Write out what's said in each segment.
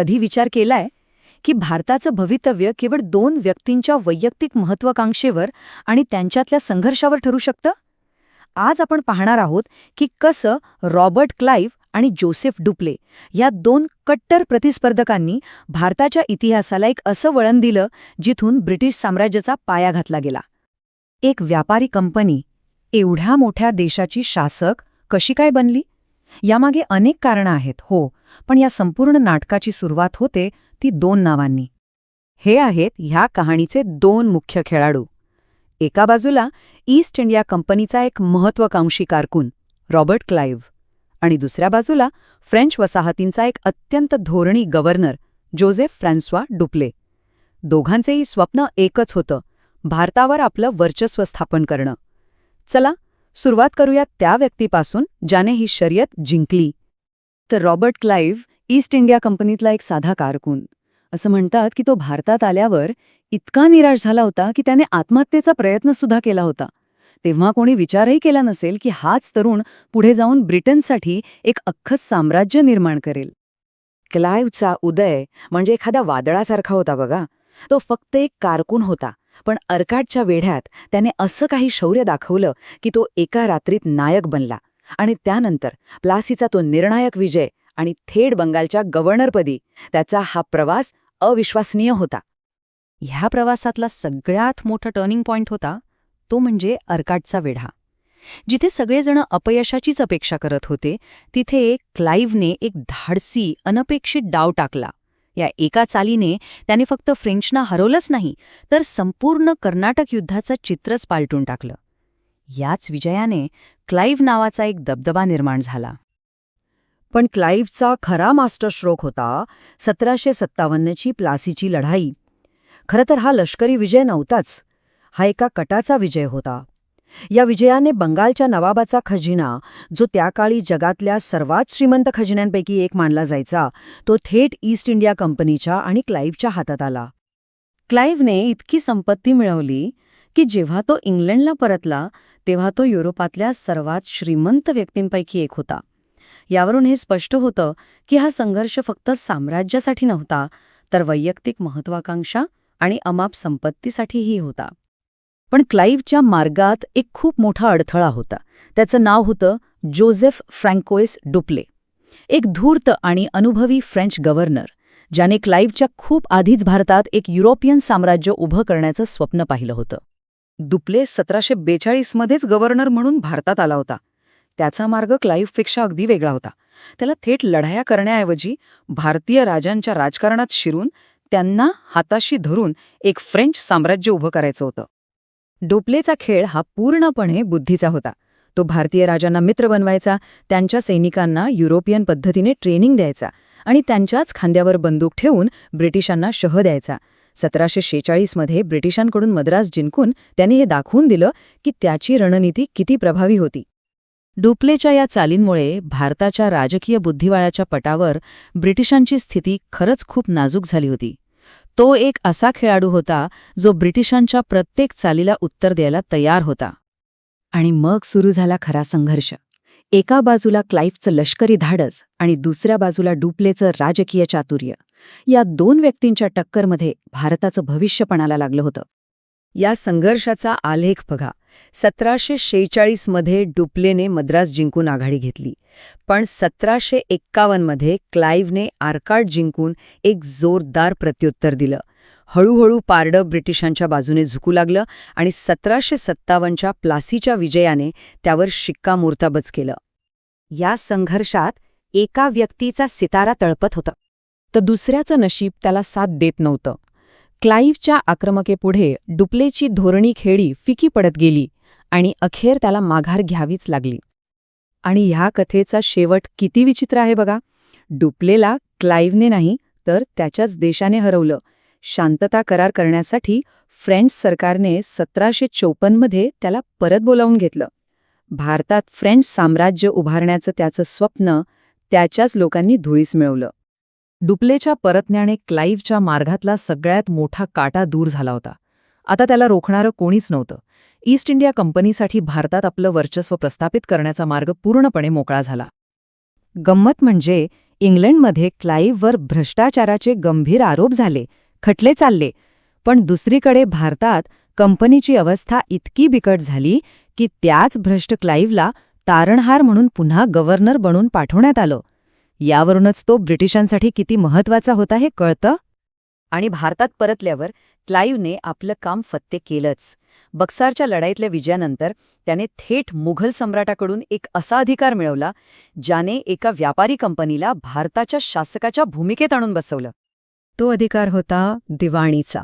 कधी विचार केलाय की भारताचं भवितव्य केवळ दोन व्यक्तींच्या वैयक्तिक महत्वाकांक्षेवर आणि त्यांच्यातल्या संघर्षावर ठरू शकतं? आज आपण पाहणार आहोत की कसं रॉबर्ट क्लाइव्ह आणि जोसेफ डुप्ले या दोन कट्टर प्रतिस्पर्धकांनी भारताच्या इतिहासाला एक असं वळण दिलं जिथून ब्रिटिश साम्राज्याचा पाया घातला गेला. एक व्यापारी कंपनी एवढ्या मोठ्या देशाची शासक कशी काय बनली? यामागे अनेक कारणं आहेत हो. पण या संपूर्ण नाटकाची सुरुवात होते ती दोन नावांनी. हे आहेत ह्या कहाणीचे दोन मुख्य खेळाडू. एका बाजूला ईस्ट इंडिया कंपनीचा एक महत्वाकांक्षी कारकून रॉबर्ट क्लाइव्ह आणि दुसऱ्या बाजूला फ्रेंच वसाहतींचा एक अत्यंत धोरणी गव्हर्नर जोझेफ फ्रान्स्वा डुप्ले. दोघांचेही स्वप्न एकच होतं भारतावर आपलं वर्चस्व स्थापन करणं. चला सुरुवात करूया त्या व्यक्तीपासून ज्याने ही शर्यत जिंकली. तर रॉबर्ट क्लाइव्ह ईस्ट इंडिया कंपनीतला एक साधा कारकून. असं म्हणतात की तो भारतात आल्यावर इतका निराश झाला होता की त्याने आत्महत्येचा प्रयत्न सुद्धा केला होता. तेव्हा कोणी विचारही केला नसेल की हाच तरुण पुढे जाऊन ब्रिटनसाठी एक अख्खं साम्राज्य निर्माण करेल. क्लाइव्हचा उदय म्हणजे एखादा वादळासारखा होता बघा. तो फक्त एक कारकून होता. पण अर्काटच्या वेढ्यात त्याने असं काही शौर्य दाखवलं की तो एका रात्रीत नायक बनला. आणि त्यानंतर प्लासीचा तो निर्णायक विजय आणि थेट बंगालच्या गव्हर्नरपदी त्याचा हा प्रवास अविश्वसनीय होता. ह्या प्रवासातला सगळ्यात मोठा टर्निंग पॉइंट होता तो म्हणजे अर्काटचा वेढा. जिथे सगळेजण अपयशाचीच अपेक्षा करत होते तिथे क्लाईव्हने एक धाडसी अनपेक्षित डाव टाकला. या एका चालीने त्याने फक्त फ्रेंचना हरवलंच नाही तर संपूर्ण कर्नाटक युद्धाचं चित्रच पालटून टाकलं. याच विजयाने क्लाइव्ह नावाचा एक दबदबा निर्माण झाला. पण क्लाइव्हचा खरा मास्टरस्ट्रोक होता सतराशे सत्तावन्नची प्लासीची लढाई. खरं तर हा लष्करी विजय नव्हताच हा एका कटाचा विजय होता. या विजयाने बंगालच्या नवाबाचा खजिना जो त्या काळी जगातल्या सर्वात श्रीमंत खजिन्यांपैकी एक मानला जायचा तो थेट ईस्ट इंडिया कंपनीच्या आणि क्लाइव्हच्या हातात आला. क्लाइव्हने इतकी संपत्ती मिळवली की जेव्हा तो इंग्लंडला परतला तेव्हा तो युरोपातल्या सर्वात श्रीमंत व्यक्तींपैकी एक होता. यावरून हे स्पष्ट होतं की हा संघर्ष फक्त साम्राज्यासाठी नव्हता तर वैयक्तिक महत्वाकांक्षा आणि अमाप संपत्तीसाठीही होता. पण क्लाइव्हच्या मार्गात एक खूप मोठा अडथळा होता. त्याचं नाव होतं जोझेफ फ्रँकोएस डुप्ले. एक धूर्त आणि अनुभवी फ्रेंच गव्हर्नर ज्याने क्लाइव्हच्या खूप आधीच भारतात एक युरोपियन साम्राज्य उभं करण्याचं स्वप्न पाहिलं होतं. दुप्ले सतराशे बेचाळीसमध्येच गव्हर्नर म्हणून भारतात आला होता. त्याचा मार्ग क्लाइव्हपेक्षा अगदी वेगळा होता. त्याला थेट लढाया करण्याऐवजी भारतीय राजांच्या राजकारणात शिरून त्यांना हाताशी धरून एक फ्रेंच साम्राज्य उभं करायचं होतं. डोपलेचा खेळ हा पूर्णपणे बुद्धीचा होता. तो भारतीय राजांना मित्र बनवायचा त्यांच्या सैनिकांना युरोपियन पद्धतीने ट्रेनिंग द्यायचा आणि त्यांच्याच खांद्यावर बंदूक ठेवून ब्रिटिशांना शह द्यायचा. सतराशे शेचाळीसमध्ये ब्रिटिशांकडून मद्रास जिंकून त्याने हे दाखवून दिलं की त्याची रणनीती किती प्रभावी होती. डोपलेच्या या चालींमुळे भारताच्या राजकीय बुद्धिवाळाच्या पटावर ब्रिटिशांची स्थिती खरंच खूप नाजूक झाली होती. तो एक असा खेळाडू होता जो ब्रिटिशांच्या प्रत्येक चालीला उत्तर द्यायला तयार होता. आणि मग सुरू झाला खरा संघर्ष. एका बाजूला क्लाइफचं लष्करी धाडस आणि दुसऱ्या बाजूला डुपलेचं राजकीय चातुर्य. या दोन व्यक्तींच्या टक्करमध्ये भारताचं भविष्य पणाला लागलं होतं. या संघर्षाचा आलेख बघा. सतराशे शेहेचाळीसमध्ये डुप्लेने मद्रास जिंकून आघाडी घेतली. पण सतराशे एक्कावन्नमध्ये क्लाइव्हने आरकाड जिंकून एक जोरदार प्रत्युत्तर दिलं. हळूहळू पारडं ब्रिटिशांच्या बाजूने झुकू लागलं आणि सतराशे सत्तावन्नच्या प्लासीच्या विजयाने त्यावर शिक्कामोर्तबच केलं. या संघर्षात एका व्यक्तीचा सितारा तळपत होता. तर दुसऱ्याचं नशीब त्याला साथ देत नव्हतं. क्लाइव्हच्या आक्रमकेपुढे डुप्लेची धोरणी खेळी फिकी पडत गेली आणि अखेर त्याला माघार घ्यावीच लागली. आणि ह्या कथेचा शेवट किती विचित्र आहे बघा. डुप्लेला क्लाइव्हने नाही तर त्याच्याच देशाने हरवलं. शांतता करार करण्यासाठी फ्रेंच सरकारने सतराशे चौपन्नमध्ये त्याला परत बोलावून घेतलं. भारतात फ्रेंच साम्राज्य उभारण्याचं त्याचं स्वप्न त्याच्याच लोकांनी धुळीस मिळवलं. डुप्लेच्या परतण्याने क्लाइव्हच्या मार्गातला सगळ्यात मोठा काटा दूर झाला होता. आता त्याला रोखणारं कोणीच नव्हतं. ईस्ट इंडिया कंपनीसाठी भारतात आपलं वर्चस्व प्रस्थापित करण्याचा मार्ग पूर्णपणे मोकळा झाला. गंमत म्हणजे इंग्लंडमध्ये क्लाईव्हवर भ्रष्टाचाराचे गंभीर आरोप झाले खटले चालले. पण दुसरीकडे भारतात कंपनीची अवस्था इतकी बिकट झाली की त्याच भ्रष्ट क्लाईव्हला तारणहार म्हणून पुन्हा गव्हर्नर बनून पाठवण्यात आलं. यावरूनच तो ब्रिटिशांसाठी किती महत्त्वाचा होता हे कळतं? आणि भारतात परतल्यावर क्लाईव्हने आपलं काम फत्ते केलंच. बक्सारच्या लढाईतल्या विजयानंतर त्याने थेट मुघल सम्राटाकडून एक असा अधिकार मिळवला ज्याने एका व्यापारी कंपनीला भारताच्या शासकाच्या भूमिकेत आणून बसवलं. तो अधिकार होता दिवाणीचा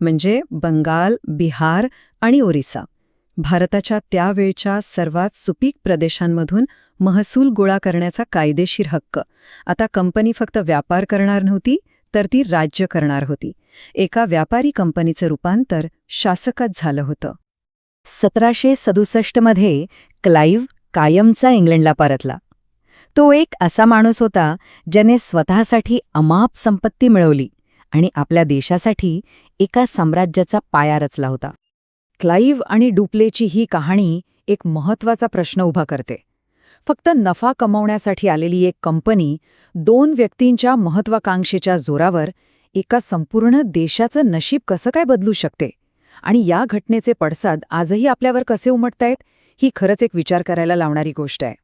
म्हणजे बंगाल बिहार आणि ओरिसा. भारताच्या त्यावेळच्या सर्वात सुपीक प्रदेशांमधून महसूल गोळा करण्याचा कायदेशीर हक्क. आता कंपनी फक्त व्यापार करणार नव्हती तर ती राज्य करणार होती. एका व्यापारी कंपनीचं रूपांतर शासकात झालं होतं. सतराशे सदुसष्टमध्ये क्लाईव्ह कायमचा इंग्लंडला परतला. तो एक असा माणूस होता ज्याने स्वतःसाठी अमाप संपत्ती मिळवली आणि आपल्या देशासाठी एका साम्राज्याचा पाया रचला होता. क्लाईव्ह आणि डुप्लेची ही कहाणी एक महत्त्वाचा प्रश्न उभा करते. फक्त नफा कमवण्यासाठी आलेली एक कंपनी दोन व्यक्तींच्या महत्वाकांक्षेच्या जोरावर एका संपूर्ण देशाचं नशीब कसं काय बदलू शकते? आणि या घटनेचे पडसाद आजही आपल्यावर कसे उमटतायत? ही खरंच एक विचार करायला लावणारी गोष्ट आहे.